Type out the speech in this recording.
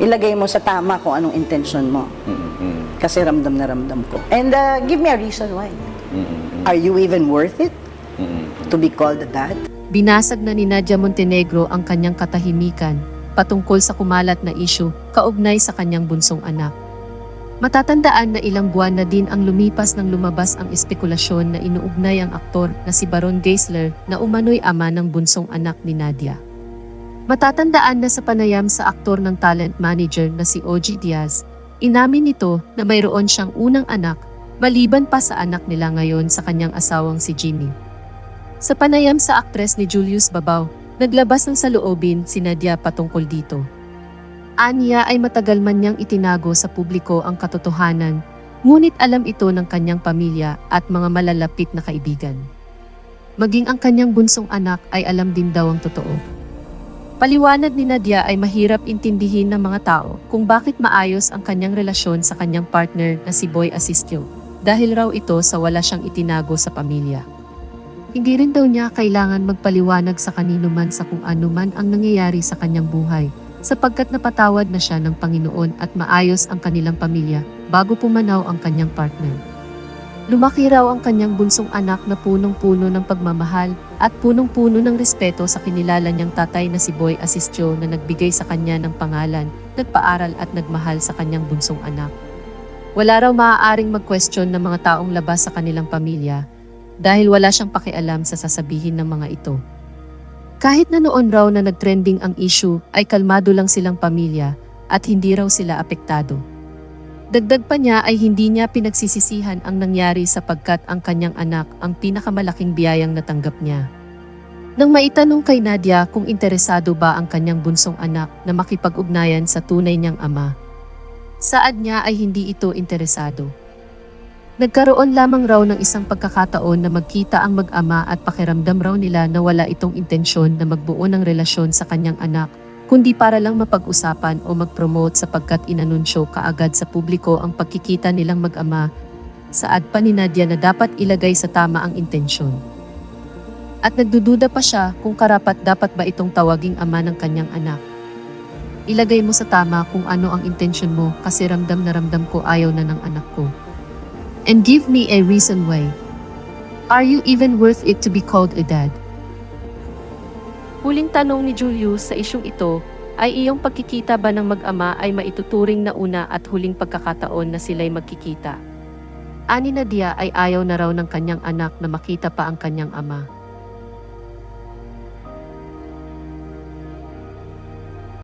Ilagay mo sa tama kung anong intention mo. Kasi ramdam na ramdam ko. And uh, give me a reason why. Are you even worth it to be called a dad? Binasag na ni Nadia Montenegro ang kanyang katahimikan patungkol sa kumalat na isyu kaugnay sa kanyang bunsong anak. Matatandaan na ilang buwan na din ang lumipas nang lumabas ang espekulasyon na inuugnay ang aktor na si Baron Geisler na umano'y ama ng bunsong anak ni Nadia. Matatandaan na sa panayam sa aktor ng talent manager na si OG Diaz, inamin nito na mayroon siyang unang anak maliban pa sa anak nila ngayon sa kanyang asawang si Jimmy. Sa panayam sa aktres ni Julius Babaw, naglabas ng saloobin si Nadia patungkol dito. Anya ay matagal man niyang itinago sa publiko ang katotohanan, ngunit alam ito ng kanyang pamilya at mga malalapit na kaibigan. Maging ang kanyang bunsong anak ay alam din daw ang totoo. Paliwanag ni Nadia ay mahirap intindihin ng mga tao kung bakit maayos ang kanyang relasyon sa kanyang partner na si Boy Asistio, dahil raw ito sa wala siyang itinago sa pamilya. Hindi rin daw niya kailangan magpaliwanag sa kanino man sa kung ano man ang nangyayari sa kanyang buhay, sapagkat napatawad na siya ng Panginoon at maayos ang kanilang pamilya bago pumanaw ang kanyang partner. Lumaki raw ang kanyang bunsong anak na punong-puno ng pagmamahal at punong-puno ng respeto sa kinilala niyang tatay na si Boy Asistio na nagbigay sa kanya ng pangalan, nagpaaral at nagmahal sa kanyang bunsong anak. Wala raw maaaring mag-question ng mga taong labas sa kanilang pamilya dahil wala siyang pakialam sa sasabihin ng mga ito. Kahit na noon raw na nagtrending ang issue ay kalmado lang silang pamilya at hindi raw sila apektado. Dagdag pa niya ay hindi niya pinagsisisihan ang nangyari sapagkat ang kanyang anak ang pinakamalaking biyayang natanggap niya. Nang maitanong kay Nadia kung interesado ba ang kanyang bunsong anak na makipag-ugnayan sa tunay niyang ama, saad niya ay hindi ito interesado. Nagkaroon lamang raw ng isang pagkakataon na magkita ang mag-ama at pakiramdam raw nila na wala itong intensyon na magbuo ng relasyon sa kanyang anak, kundi para lang mapag-usapan o mag-promote sapagkat inanunsyo kaagad sa publiko ang pagkikita nilang mag-ama, saad pa ni Nadia na dapat ilagay sa tama ang intensyon. At nagdududa pa siya kung karapat dapat ba itong tawaging ama ng kanyang anak. Ilagay mo sa tama kung ano ang intensyon mo kasi ramdam na ramdam ko ayaw na ng anak ko. And give me a reason why. Are you even worth it to be called a dad? Huling tanong ni Julius sa isyong ito ay iyong pagkikita ba ng mag-ama ay maituturing na una at huling pagkakataon na sila'y magkikita. Ani Nadia ay ayaw na raw ng kanyang anak na makita pa ang kanyang ama.